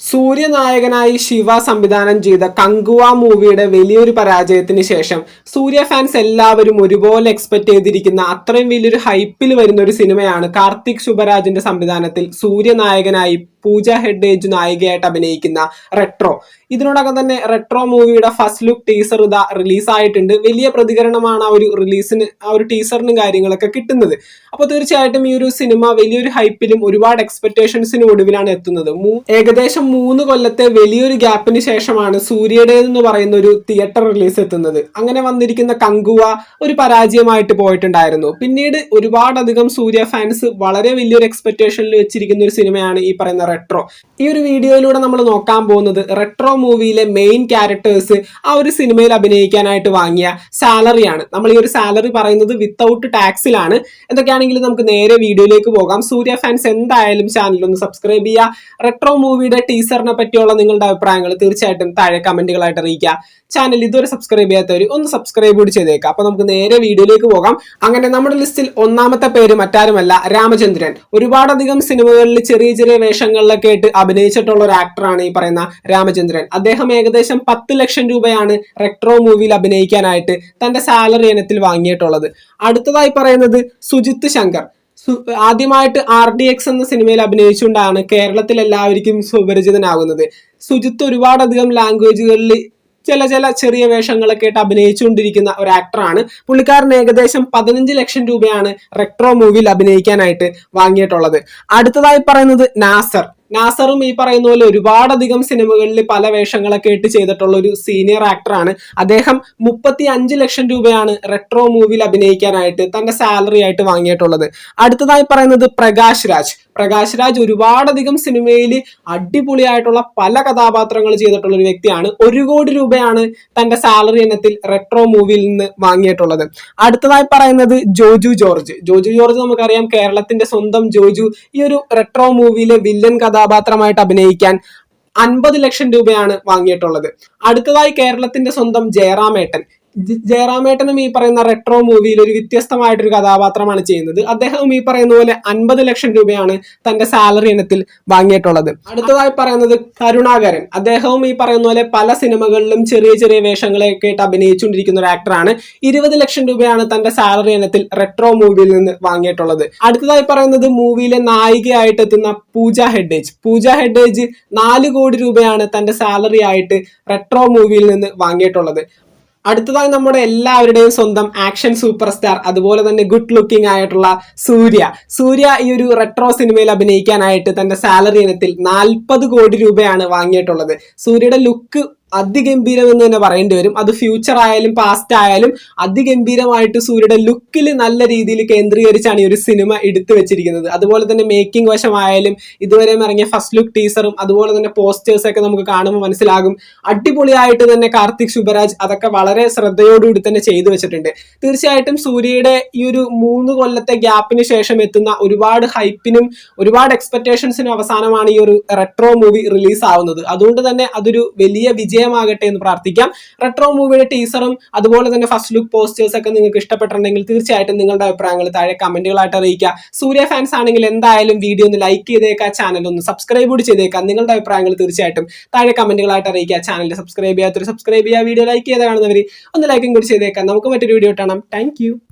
സൂര്യനായകനായി ശിവ സംവിധാനം ചെയ്ത കങ്കുവ മൂവിയുടെ വലിയൊരു പരാജയത്തിന് ശേഷം സൂര്യ ഫാൻസ് എല്ലാവരും ഒരുപോലെ എക്സ്പെക്ട് ചെയ്തിരിക്കുന്ന അത്രയും വലിയൊരു ഹൈപ്പിൽ വരുന്ന ഒരു സിനിമയാണ് കാർത്തിക് ശുഭരാജിന്റെ സംവിധാനത്തിൽ സൂര്യനായകനായി പൂജ ഹെഡേജ് നായികയായിട്ട് അഭിനയിക്കുന്ന റെട്രോ ഇതിനോടകം തന്നെ റെട്രോ മൂവിയുടെ ഫസ്റ്റ് ലുക്ക് ടീസർ ഇതാ റിലീസായിട്ടുണ്ട് വലിയ പ്രതികരണമാണ് ആ ഒരു റിലീസിന് ആ ഒരു ടീസറിനും കാര്യങ്ങളൊക്കെ കിട്ടുന്നത്. അപ്പോൾ തീർച്ചയായിട്ടും ഈ ഒരു സിനിമ വലിയൊരു ഹൈപ്പിലും ഒരുപാട് എക്സ്പെക്ടേഷൻസിനും ഒടുവിലാണ് എത്തുന്നത്. ഏകദേശം മൂന്ന് കൊല്ലത്തെ വലിയൊരു ഗ്യാപ്പിന് ശേഷമാണ് സൂര്യയുടേതെന്ന് പറയുന്ന ഒരു തിയേറ്റർ റിലീസ് എത്തുന്നത്. അങ്ങനെ വന്നിരിക്കുന്ന കങ്കുവ ഒരു പരാജയമായിട്ട് പോയിട്ടുണ്ടായിരുന്നു. പിന്നീട് ഒരുപാടധികം സൂര്യ ഫാൻസ് വളരെ വലിയൊരു എക്സ്പെക്ടേഷനിൽ വെച്ചിരിക്കുന്ന ഒരു സിനിമയാണ് ഈ പറയുന്ന റെട്രോ ഈ ഒരു വീഡിയോയിലൂടെ നമ്മൾ നോക്കാൻ പോകുന്നത് റെട്രോ മൂവിയിലെ മെയിൻ ക്യാരക്ടേഴ്സ് ആ ഒരു സിനിമയിൽ അഭിനയിക്കാനായിട്ട് വാങ്ങിയ സാലറിയാണ് നമ്മൾ ഈ ഒരു സാലറി പറയുന്നത് വിത്തൗട്ട് ടാക്സിലാണ് എന്തൊക്കെയാണെങ്കിലും നമുക്ക് നേരെ വീഡിയോയിലേക്ക് പോകാം. സൂര്യ ഫാൻസ് എന്തായാലും ചാനൽ ഒന്ന് സബ്സ്ക്രൈബ് ചെയ്യുക. റെട്രോ മൂവിയുടെ ടീസറിനെ പറ്റിയുള്ള നിങ്ങളുടെ അഭിപ്രായങ്ങൾ തീർച്ചയായിട്ടും താഴെ കമന്റുകളായിട്ട് അറിയിക്കുക. ചാനൽ ഇതുവരെ സബ്സ്ക്രൈബ് ചെയ്യാത്തവർ ഒന്ന് സബ്സ്ക്രൈബ് കൂടി ചെയ്തേക്കാം അപ്പൊ നമുക്ക് നേരെ വീഡിയോയിലേക്ക് പോകാം. അങ്ങനെ നമ്മുടെ ലിസ്റ്റിൽ ഒന്നാമത്തെ പേര് മറ്റാരുമല്ല രാമചന്ദ്രൻ. ഒരുപാടധികം സിനിമകളിൽ ചെറിയ ചെറിയ വേഷങ്ങളിലൊക്കെ ആയിട്ട് അഭിനയിച്ചിട്ടുള്ള ഒരു ആക്ടറാണ് ഈ പറയുന്ന രാമചന്ദ്രൻ. അദ്ദേഹം ഏകദേശം പത്ത് ലക്ഷം രൂപയാണ് റെട്രോ മൂവിയിൽ അഭിനയിക്കാനായിട്ട് തന്റെ സാലറി ഇനത്തിൽ വാങ്ങിയിട്ടുള്ളത്. അടുത്തതായി പറയുന്നത് സുജിത്ത് ശങ്കർ. ആദ്യമായിട്ട് ആർ ഡി എക്സ് എന്ന സിനിമയിൽ അഭിനയിച്ചുകൊണ്ടാണ് കേരളത്തിൽ എല്ലാവർക്കും സുപരിചിതനാകുന്നത്. സുജിത്ത് ഒരുപാടധികം ലാംഗ്വേജുകളിൽ ചില ചില ചെറിയ വേഷങ്ങളൊക്കെ ആയിട്ട് അഭിനയിച്ചുകൊണ്ടിരിക്കുന്ന ഒരു ആക്ടറാണ് പുള്ളിക്കാരൻ ഏകദേശം പതിനഞ്ച് ലക്ഷം രൂപയാണ് റെട്രോ മൂവിയിൽ അഭിനയിക്കാനായിട്ട് വാങ്ങിയിട്ടുള്ളത്. അടുത്തതായി പറയുന്നത് നാസർ. നാസറും ഈ പറയുന്ന പോലെ ഒരുപാടധികം സിനിമകളിൽ പല വേഷങ്ങളൊക്കെ ഇട്ട് ചെയ്തിട്ടുള്ള ഒരു സീനിയർ ആക്ടറാണ് അദ്ദേഹം മുപ്പത്തി അഞ്ച് ലക്ഷം രൂപയാണ് റെട്രോ മൂവിയിൽ അഭിനയിക്കാനായിട്ട് തന്റെ സാലറി ആയിട്ട് വാങ്ങിയിട്ടുള്ളത്. അടുത്തതായി പറയുന്നത് പ്രകാശ് രാജ്. പ്രകാശ് രാജ് ഒരുപാടധികം സിനിമയിൽ അടിപൊളിയായിട്ടുള്ള പല കഥാപാത്രങ്ങൾ ചെയ്തിട്ടുള്ള ഒരു വ്യക്തിയാണ്. ഒരു കോടി രൂപയാണ് തന്റെ സാലറി ഇനത്തിൽ റെട്രോ മൂവിയിൽ നിന്ന് വാങ്ങിയിട്ടുള്ളത്. അടുത്തതായി പറയുന്നത് ജോജു ജോർജ്. ജോജു ജോർജ് നമുക്കറിയാം കേരളത്തിന്റെ സ്വന്തം ജോജു. ഈ ഒരു റെട്രോ മൂവിയിലെ വില്ലൻ കഥാപാത്രമായിട്ട് അഭിനയിക്കാൻ അൻപത് ലക്ഷം രൂപയാണ് വാങ്ങിയിട്ടുള്ളത്. അടുത്തതായി കേരളത്തിന്റെ സ്വന്തം ജയറാമേട്ടൻ ജയറാമേട്ടനും ഈ പറയുന്ന റെട്രോ മൂവിയിൽ ഒരു വ്യത്യസ്തമായിട്ടൊരു കഥാപാത്രമാണ് ചെയ്യുന്നത്. അദ്ദേഹവും ഈ പറയുന്ന പോലെ അൻപത് ലക്ഷം രൂപയാണ് തന്റെ സാലറി ഇനത്തിൽ വാങ്ങിയിട്ടുള്ളത്. അടുത്തതായി പറയുന്നത് കരുണാകരൻ. അദ്ദേഹവും ഈ പറയുന്ന പോലെ പല സിനിമകളിലും ചെറിയ ചെറിയ വേഷങ്ങളെയൊക്കെ ആയിട്ട് അഭിനയിച്ചുകൊണ്ടിരിക്കുന്ന ഒരു ആക്ടറാണ് ഇരുപത് ലക്ഷം രൂപയാണ് തന്റെ സാലറി ഇനത്തിൽ റെട്രോ മൂവിയിൽ നിന്ന് വാങ്ങിയിട്ടുള്ളത്. അടുത്തതായി പറയുന്നത് മൂവിയിലെ നായികയായിട്ട് എത്തുന്ന പൂജ ഹെഡേജ്. പൂജ ഹെഡേജ് നാല് കോടി രൂപയാണ് തന്റെ സാലറി ആയിട്ട് റെട്രോ മൂവിയിൽ നിന്ന് വാങ്ങിയിട്ടുള്ളത്. അടുത്തതായി നമ്മുടെ എല്ലാവരുടെയും സ്വന്തം ആക്ഷൻ സൂപ്പർ സ്റ്റാർ അതുപോലെ തന്നെ ഗുഡ് ലുക്കിംഗ് ആയിട്ടുള്ള സൂര്യ. സൂര്യ ഈ ഒരു റെട്രോ സിനിമയിൽ അഭിനയിക്കാനായിട്ട് തന്റെ സാലറി ഇനത്തിൽ നാൽപ്പത് കോടി രൂപയാണ് വാങ്ങിയിട്ടുള്ളത്. സൂര്യയുടെ ലുക്ക് അതിഗംഭീരം എന്ന് തന്നെ പറയേണ്ടി വരും. അത് ഫ്യൂച്ചർ ആയാലും പാസ്റ്റ് ആയാലും അതിഗംഭീരമായിട്ട് സൂര്യയുടെ ലുക്കിൽ നല്ല രീതിയിൽ കേന്ദ്രീകരിച്ചാണ് ഈ ഒരു സിനിമ എടുത്തു വെച്ചിരിക്കുന്നത്. അതുപോലെ തന്നെ മേക്കിംഗ് വശമായാലും ഇതുവരെ ഇറങ്ങിയ ഫസ്റ്റ് ലുക്ക് ടീസറും അതുപോലെ തന്നെ പോസ്റ്റേഴ്സ് ഒക്കെ നമുക്ക് കാണുമ്പോൾ മനസ്സിലാകും. അടിപൊളിയായിട്ട് തന്നെ കാർത്തിക് ശുഭരാജ് അതൊക്കെ വളരെ ശ്രദ്ധയോടുകൂടി തന്നെ ചെയ്തു വെച്ചിട്ടുണ്ട്. തീർച്ചയായിട്ടും സൂര്യയുടെ ഈ ഒരു മൂന്ന് കൊല്ലത്തെ ഗ്യാപ്പിന് ശേഷം എത്തുന്ന ഒരുപാട് ഹൈപ്പിനും ഒരുപാട് എക്സ്പെക്ടേഷൻസിനും അവസാനമാണ് ഈ ഒരു റെട്രോ മൂവി റിലീസ് ആവുന്നത്. അതുകൊണ്ട് തന്നെ അതൊരു വലിയ വിജയമാകട്ടെ എന്ന് പ്രാർത്ഥിക്കാം. റെട്രോ മൂവിയുടെ ടീസറും അതുപോലെ തന്നെ ഫസ്റ്റ് ലുക്ക് പോസ്റ്റേഴ്സ് ഒക്കെ നിങ്ങൾക്ക് ഇഷ്ടപ്പെട്ടിട്ടുണ്ടെങ്കിൽ തീർച്ചയായിട്ടും നിങ്ങളുടെ അഭിപ്രായങ്ങൾ താഴെ കമന്റുകളായിട്ട് അറിയിക്കുക. സൂര്യ ഫാൻസ് ആണെങ്കിൽ എന്തായാലും വീഡിയോ ഒന്ന് ലൈക്ക് ചെയ്തേക്കുക ചാനൽ ഒന്ന് സബ്സ്ക്രൈബ് കൂടി ചെയ്തേക്കുക. നിങ്ങളുടെ അഭിപ്രായങ്ങൾ തീർച്ചയായിട്ടും താഴെ കമന്റുകളായിട്ട് അറിയിക്കുക. ചാനൽ സബ്സ്ക്രൈബ് ചെയ്യാത്തൊരു സബ്സ്ക്രൈബ് ചെയ്യുക വീഡിയോ ലൈക്ക് ചെയ്ത് കാണുന്നവർ ഒന്ന് ലൈക്കും കൂടി ചെയ്തേക്കാം നമുക്ക് മറ്റൊരു വീഡിയോ കാണാം. താങ്ക്